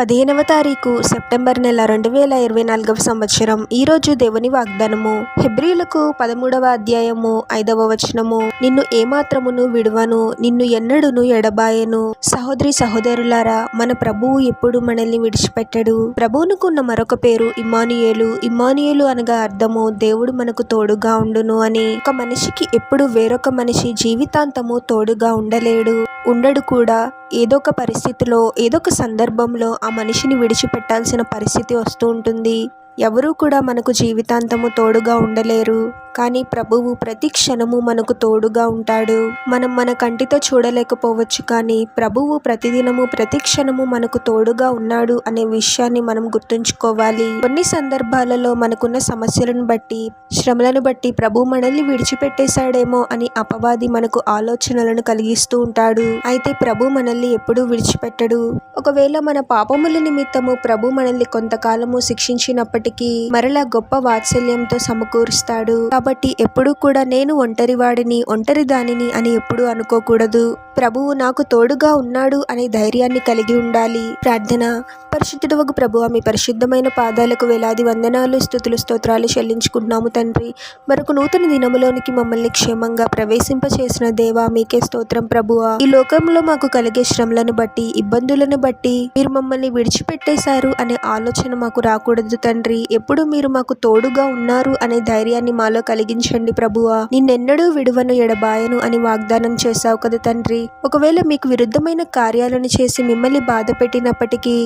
పదిహేనవ తారీఖు సెప్టెంబర్ నెల రెండు వేల ఇరవై నాలుగవ సంవత్సరం. ఈ రోజు దేవుని వాగ్దానము. హెబ్రిలకు పదమూడవ అధ్యాయము ఐదవ వచనము. నిన్ను ఏమాత్రమును విడువను నిన్ను ఎన్నడును ఎడబాయను. సహోదరి సహోదరులారా మన ప్రభువు ఎప్పుడు మనల్ని విడిచిపెట్టడు? ప్రభువునుకున్న మరొక పేరు ఇమానియేలు ఇమానియేలు అనగా అర్థము దేవుడు మనకు తోడుగా ఉండును అని. ఒక మనిషికి ఎప్పుడు వేరొక మనిషి జీవితాంతము తోడుగా ఉండలేడు. ఉండడు కూడా. ఏదో ఒక పరిస్థితిలో ఏదో ఒక సందర్భంలో ఆ మనిషిని విడిచిపెట్టాల్సిన పరిస్థితి వస్తూ ఉంటుంది. ఎవరూ కూడా మనకు జీవితాంతము తోడుగా ఉండలేరు. కానీ ప్రభువు ప్రతి క్షణము మనకు తోడుగా ఉంటాడు. మనం మన కంటితో చూడలేకపోవచ్చు కానీ ప్రభువు ప్రతిదినము ప్రతి క్షణము మనకు తోడుగా ఉన్నాడు అనే విషయాన్ని మనం గుర్తుంచుకోవాలి. కొన్ని సందర్భాలలో మనకున్న సమస్యలను బట్టి శ్రమలను బట్టి ప్రభు మనల్ని విడిచిపెట్టేశాడేమో అని అపవాది మనకు ఆలోచనలను కలిగిస్తూ ఉంటాడు. అయితే ప్రభు మనల్ని ఎప్పుడూ విడిచిపెట్టడు. ఒకవేళ మన పాపముల నిమిత్తము ప్రభు మనల్ని కొంతకాలము శిక్షించినప్పటికీ మరలా గొప్ప వాత్సల్యంతో సమకూరుస్తాడు. కాబట్టి కాబట్టి ఎప్పుడూ కూడా నేను ఒంటరివాడిని ఒంటరి దానిని అని ఎప్పుడూ అనుకోకూడదు. ప్రభువు నాకు తోడుగా ఉన్నాడు అనే ధైర్యాన్ని కలిగి ఉండాలి. ప్రార్థన. పరిశుద్ధుడవగు ప్రభు. మీ పరిశుద్ధమైన పాదాలకు వేలాది వందనాలు స్థుతులు స్తోత్రాలు చెల్లించుకుంటున్నాము తండ్రి. మరొక నూతన దినములోనికి మమ్మల్ని క్షేమంగా ప్రవేశింపచేసిన దేవా మీకే స్తోత్రం ప్రభువా ఈ లోకంలో మాకు కలిగే శ్రమలను బట్టి ఇబ్బందులను బట్టి మీరు మమ్మల్ని విడిచిపెట్టేశారు అనే ఆలోచన మాకు రాకూడదు తండ్రి. ఎప్పుడు మీరు మాకు తోడుగా ఉన్నారు అనే ధైర్యాన్ని మాలో కలిగించండి ప్రభువా నిన్నెన్నడూ విడువను ఎడబాయను అని వాగ్దానం చేశావు కదా తండ్రి. ఒకవేళ మీకు విరుద్ధమైన కార్యాలను చేసి మిమ్మల్ని బాధ పెట్టినప్పటికీ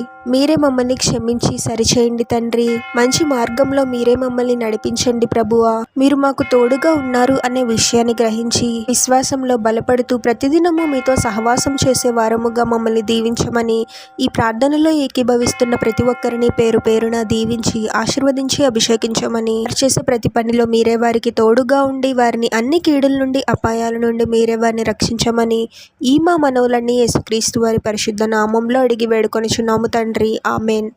మీరే మమ్మల్ని క్షమించి సరిచేయండి తండ్రి. మంచి మార్గంలో మీరే మమ్మల్ని నడిపించండి ప్రభువా. మీరు మాకు తోడుగా ఉన్నారు అనే విషయాన్ని గ్రహించి విశ్వాసంలో బలపడుతూ ప్రతిదినము మీతో సహవాసం చేసే వారముగా మమ్మల్ని దీవించమని ఈ ప్రార్థనలో ఏకీభవిస్తున్న ప్రతి ఒక్కరిని పేరు పేరున దీవించి ఆశీర్వదించి అభిషేకించమని చేసే ప్రతి పనిలో మీరే వారికి తోడుగా ఉండి వారిని అన్ని కీడుల నుండి అపాయాల నుండి మీరే వారిని రక్షించమని ఈ మా మనవులన్నీ యేసుక్రీస్తు వారి పరిశుద్ధ నామంలో అడిగి వేడుకొనిచున్నాము తండ్రి. நன்றி ஆமேன்